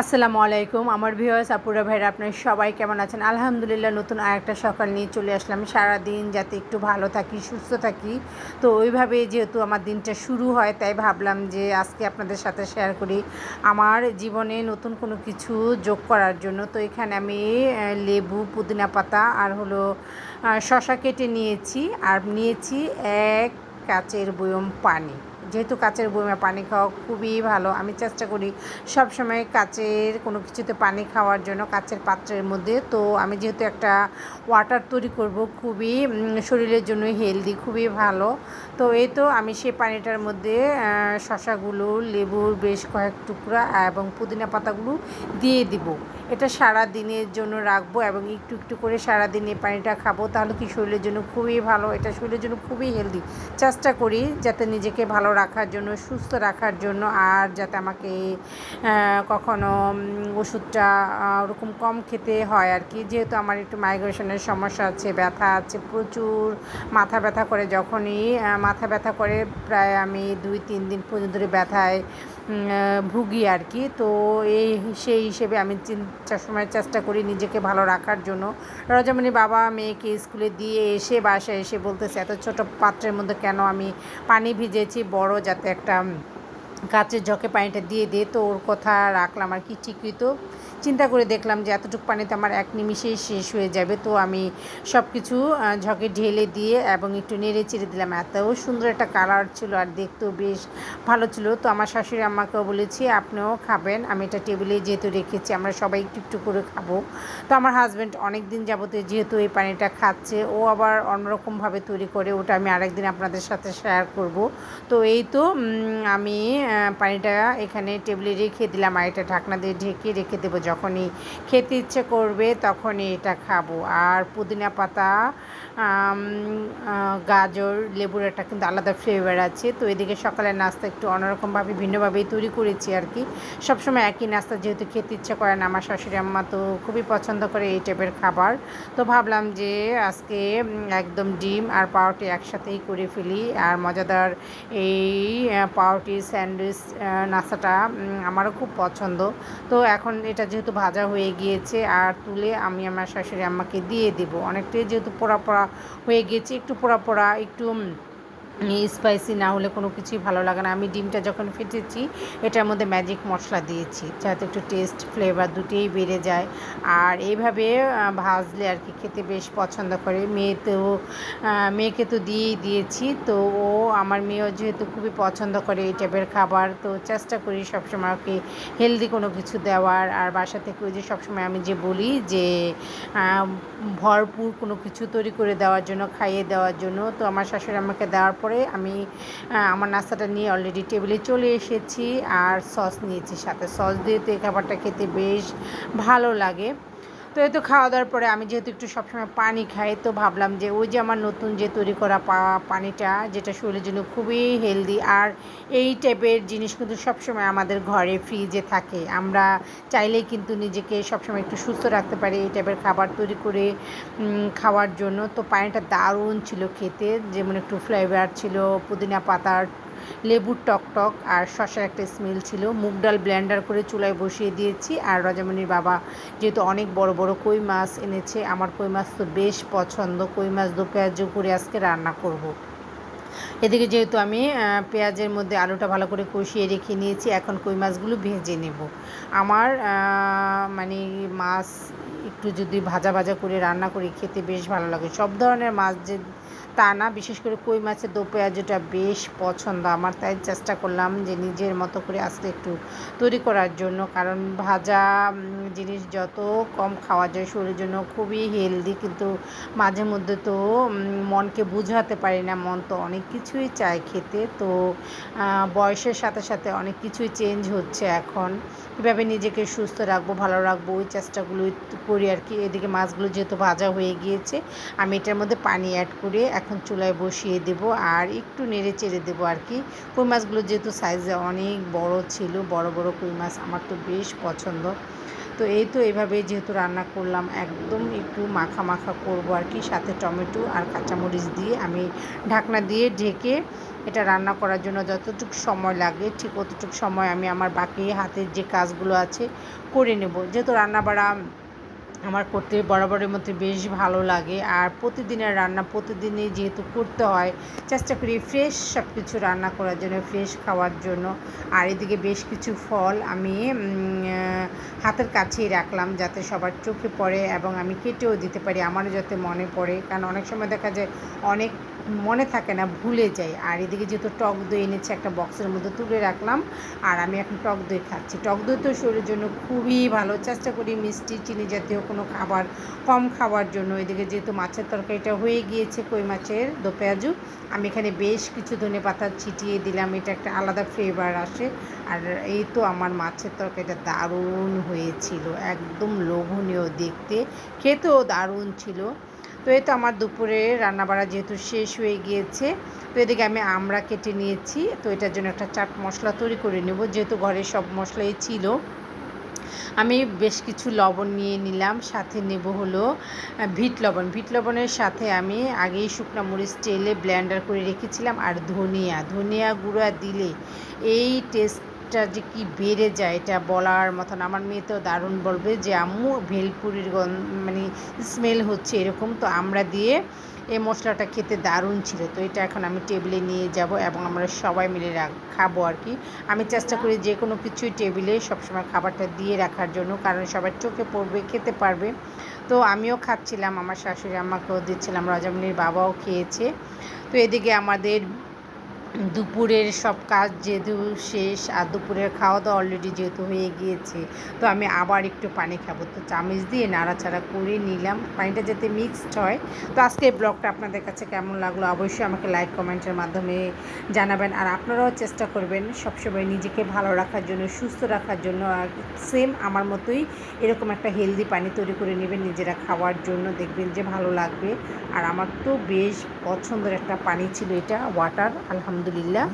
আসসালামু আলাইকুম। আমার ভিউয়ার্স আপুরা, ভাইরা, আপনারা সবাই কেমন আছেন? আলহামদুলিল্লাহ, নতুন আরেকটা সকাল নিয়ে চলে আসলাম। সারা দিন যাতে একটু ভালো থাকি, সুস্থ থাকি। তো ওইভাবে যেহেতু আমার দিনটা শুরু হয়, তাই ভাবলাম যে আজকে আপনাদের সাথে শেয়ার করি আমার জীবনে নতুন কোনো কিছু যোগ করার জন্য। তো এখানে আমি লেবু, পুদিনা পাতা আর হলো শশা কেটে নিয়েছি। আর নিয়েছি এক কাচের বয়ম পানি। যেহেতু কাচের বয়মে পানি খাওয়া খুবই ভালো, আমি চেষ্টা করি সব সময় কাচের কোনো কিছুতে পানি খাওয়ার জন্য, কাচের পাত্রের মধ্যে। তো আমি যেহেতু একটা ওয়াটার তৈরি করব, খুবই শরীরের জন্য হেলদি খুবই ভালো। তো এই তো আমি সেই পানিটার মধ্যে শশাগুলো লেবুর বেশ কয়েক টুকরা এবং পুদিনা পাতাগুলো দিয়ে দিব। এটা সারা দিনের জন্য রাখব এবং একটু একটু করে সারা দিন এই পানিটা খাব, তাহলে কি শরীরের জন্য খুবই ভালো, এটা শরীরের জন্য খুবই হেলদি চেষ্টা করি যাতে নিজেকে ভালো রাখার জন্য, সুস্থ রাখার জন্য, আর যাতে আমাকে কখনো ওষুধটা ওরকম কম খেতে হয় আর কি। যেহেতু আমার একটু মাইগ্রেশনের সমস্যা আছে, ব্যথা আছে, প্রচুর মাথা ব্যথা করে যখনই মাথা ব্যথা করে প্রায় আমি দুই, তিন দিন পর্যন্ত ধরে ব্যথায় ভুগি আর কি। তো এই, সেই হিসেবে আমি চিন্তার সময় চেষ্টা করি নিজেকে ভালো রাখার জন্য। রজমণি বাবা মেয়েকে স্কুলে দিয়ে এসে বাসায় এসে বলতেছে, এত ছোট পাত্রের মধ্যে কেন আমি পানি ভিজেছি? বড় যাতে একটা গাছের ঝকে পানিটা দিয়ে দে, তো ওর কথা রাখলাম আর কি, ঠিকই তো। চিন্তা করে দেখলাম যে এতটুকু পানিতে আমার এক নিমিষেই শেষ হয়ে যাবে। তো আমি সব কিছু ঝকে ঢেলে দিয়ে এবং একটু নেড়ে চেড়ে দিলাম। এত সুন্দর একটা কালার ছিল আর দেখতেও বেশ ভালো ছিল। তো আমার শাশুড়ি আমাকেও বলেছি, আপনিও খাবেন, আমি এটা টেবিলে যেহেতু রেখেছি, আমরা সবাই একটু একটু করে খাব। তো আমার হাজব্যান্ড অনেক দিন যাবতে যেহেতু এই পানিটা খাচ্ছে, ও আবার অন্যরকমভাবে তৈরি করে, ওটা আমি আরেকদিন আপনাদের সাথে শেয়ার করব। তো এই তো আমি পানিটা এখানে টেবিলে রেখে দিলাম আর এটা ঢাকনা দিয়ে ঢেকে রেখে দেবো যখনই খেতে ইচ্ছে করবে তখনই এটা খাব। আর পুদিনা পাতা গাজর, লেবুর একটা কিন্তু আলাদা ফ্লেভার আছে। তো এদিকে সকালের নাস্তা একটু অন্যরকমভাবে, ভিন্নভাবেই তৈরি করেছি আর কি। সবসময় একই নাস্তা যেহেতু খেতে ইচ্ছে করে না, আমার শাশুড়ি আম্মা তো খুবই পছন্দ করে এই টাইপের খাবার। তো ভাবলাম যে আজকে একদম ডিম আর পাউরুটি একসাথেই করে ফেলি। আর মজাদার এই পাউরুটি স্যান্ডউইচ নাস্তাটা আমারও খুব পছন্দ। তো এখন এটা যেহেতু ভাজা হয়ে গিয়েছে আর তুলে আমি আমার শাশুড়ি আমাকে দিয়ে দেবো। অনেকটাই যেহেতু পোড়া পোড়া হয়ে গিয়েছে, একটু পোড়া পোড়া, একটু স্পাইসি না হলে কোনো কিছুই ভালো লাগে না। আমি ডিমটা যখন ফেটেছি, এটার মধ্যে ম্যাজিক মশলা দিয়েছি, যাতে একটু টেস্ট ফ্লেভার দুটোই বেড়ে যায়। আর এইভাবে ভাজলে আর কি খেতে বেশ পছন্দ করে। মেয়ে তো মেয়েকে তো দিয়েই দিয়েছি। তো ও, আমার মেয়েও যেহেতু খুবই পছন্দ করে এই টাইপের খাবার, তো চেষ্টা করি সবসময় ওকে হেলদি কোনো কিছু দেওয়ার। আর বাসা থেকে ওই যে সবসময় আমি যে বলি যে ভরপুর কোনো কিছু তৈরি করে দেওয়ার জন্য, খাইয়ে দেওয়ার জন্য, তো আমার শাশুড়ি আমাকে দেওয়ার পরে আমি আমার নাস্তাটা নিয়ে অলরেডি টেবিলে চলে এসেছি আর সস নিয়েছি সাথে। সস দিয়ে তো এই খাবারটা খেতে বেশ ভালো লাগে। তো এই তো খাওয়া দাওয়ার পরে আমি যেহেতু একটু সবসময় পানি খাই, তো ভাবলাম যে ওই যে আমার নতুন যে তৈরি করা পানিটা, যেটা শরীরের জন্য খুবই হেলদি আর এই টাইপের জিনিস কিন্তু সবসময় আমাদের ঘরে ফ্রিজে থাকে। আমরা চাইলেই কিন্তু নিজেকে সবসময় একটু সুস্থ রাখতে পারি এই টাইপের খাবার তৈরি করে খাওয়ার জন্য। তো পানিটা দারুণ ছিল খেতে, যেমন একটু ফ্লেভার ছিল, পুদিনা পাতার লেবুর টক টক আর শশার একটা স্মেল ছিল। মুগ ডাল ব্লেন্ডার করে চুলায় বসিয়ে দিয়েছি। আর রজামণির বাবা যেহেতু অনেক বড় বড় কই মাছ এনেছে, আমার কই মাছ তো বেশ পছন্দ। কই মাছ দু পেঁয়াজ করে আজকে রান্না করব। এদিকে যেহেতু আমি পেঁয়াজের মধ্যে আলুটা ভালো করে কষিয়ে রেখে নিয়েছি, এখন কই মাছগুলো ভেজে নেব। আমার মানে মাছ একটু যদি ভাজা ভাজা করে রান্না করে, খেতে বেশ ভালো লাগে। সব ধরনের মাছ যে তা না, বিশেষ করে কই মাছের দো পেঁয়াজটা বেশ পছন্দ। আমার তাই চেষ্টা করলাম যে নিজের মতো করে আজকে একটু তৈরি করার জন্য। কারণ ভাজা জিনিস যত কম খাওয়া যায় শরীরের জন্য খুবই হেলদি কিন্তু মাঝে মধ্যে তো মনকে বুঝাতে পারি না। মন তো অনেক কিছুই চায় খেতে, তো বয়সের সাথে সাথে অনেক কিছুই চেঞ্জ হচ্ছে এখন। কীভাবে নিজেকে সুস্থ রাখব, ভালো রাখব, ওই চেষ্টাগুলো করি আর কি। এদিকে মাছগুলো যেহেতু ভাজা হয়ে গিয়েছে, আমি এটার মধ্যে পানি অ্যাড করে এখন চুলায় বসিয়ে দেব আর একটু নেড়ে চেড়ে দেবো আর কি। কই মাছগুলো যেহেতু সাইজে অনেক বড় ছিল, বড় বড় কই মাছ আমার তো বেশ পছন্দ। তো এই তো এভাবে যেহেতু রান্না করলাম, একদম একটু মাখা মাখা করব আর কি। সাথে টমেটো আর কাঁচামরিচ দিয়ে আমি ঢাকনা দিয়ে ঢেকে এটা রান্না করার জন্য যতটুকু সময় লাগে, ঠিক অতটুকু সময় আমি আমার বাকি হাতের যে কাজগুলো আছে করে নেব। যেহেতু রান্না বাড়া আমার করতে বরাবরের মধ্যে বেশ ভালো লাগে। আর প্রতিদিনের রান্না প্রতিদিনই যেহেতু করতে হয়, চেষ্টা করি ফ্রেশ সব কিছু রান্না করার জন্য ফ্রেশ খাওয়ার জন্য। আর এদিকে বেশ কিছু ফল আমি হাতের কাছেই রাখলাম যাতে সবার চোখে পড়ে এবং আমি কেটেও দিতে পারি, আমারও যাতে মনে পড়ে। কারণ অনেক সময় দেখা যায় অনেক মনে থাকে না, ভুলে যাই। আর এদিকে যেহেতু টক দই এনেছে, একটা বক্সের মধ্যে তুলে রাখলাম। আর আমি এখন টক দই খাচ্ছি। টক দই তো শরীরের জন্য খুবই ভালো। চেষ্টা করি মিষ্টি, চিনি জাতীয় কোনো খাবার, কম খাওয়ার জন্য। এদিকে যেহেতু মাছের তরকারিটা হয়ে গিয়েছে কই মাছের দো পেঁয়াজু আমি এখানে বেশ কিছু ধনে পাতা ছিটিয়ে দিলাম। এটা একটা আলাদা ফ্লেভার আসে। আর এই তো আমার মাছের তরকারিটা দারুণ হয়েছিল। একদম লোভনীয় দেখতে। খেতেও দারুণ ছিল। তো এই তো আমার দুপুরে রান্নাবাড়া যেহেতু শেষ হয়ে গিয়েছে, তো এদিকে আমি আমরা কেটে নিয়েছি, তো এটার জন্য একটা চাট মশলা তৈরি করে নেব, যেহেতু ঘরে সব মশলাই ছিল। আমি বেশ কিছু লবণ নিয়ে নিলাম, সাথে নেব হলো ভিট লবণ। ভিট লবণের সাথে আমি আগেই শুকনো মরিচ তেলে ব্লেন্ডার করে রেখেছিলাম, আর ধনিয়া। ধনিয়া গুঁড়া দিলে এই টেস্ট টা যে কি বেড়ে যায়, এটা বলার মতন আমার মেয়ে তো দারুণ বলবে যে, আম্মু, ভেলপুরির মানে স্মেল হচ্ছে এরকম। তো আমরা দিয়ে এই মশলাটা খেতে দারুণ ছিল। তো এটা এখন আমি টেবিলে নিয়ে যাব এবং আমরা সবাই মিলে খাব আর কি। আমি চেষ্টা করি যে কোনো কিছুই টেবিলে সবসময় খাবারটা দিয়ে রাখার জন্য, কারণ সবার চোখে পড়বে, খেতে পারবে। তো আমিও খাচ্ছিলাম, আমার শাশুড়ি আমাকেও দিচ্ছিলাম রাজামণির বাবাও খেয়েছে। তো এদিকে আমাদের দুপুরের সব কাজ যেহেতু শেষ আর দুপুরের খাওয়া দাওয়া অলরেডি যেহেতু হয়ে গিয়েছে, তো আমি আবার একটু পানি খাব। তো চামিচ দিয়ে নাড়াচাড়া করে নিলাম। পানিটা যাতে মিক্সড হয়। তো আজকে এই ব্লগটা আপনাদের কাছে কেমন লাগল? অবশ্যই আমাকে লাইক কমেন্টের মাধ্যমে জানাবেন। আর আপনারাও চেষ্টা করবেন সবসময় নিজেকে ভালো রাখার জন্য, সুস্থ রাখার জন্য। আর সেম আমার মতোই এরকম একটা হেলদি পানি তৈরি করে নেবেন, নিজেরা খাওয়ার জন্য। দেখবেন যে ভালো লাগবে। আর আমার তো বেশ পছন্দের একটা পানি ছিল এটা ওয়াটার আলহামদুলিল্লাহ।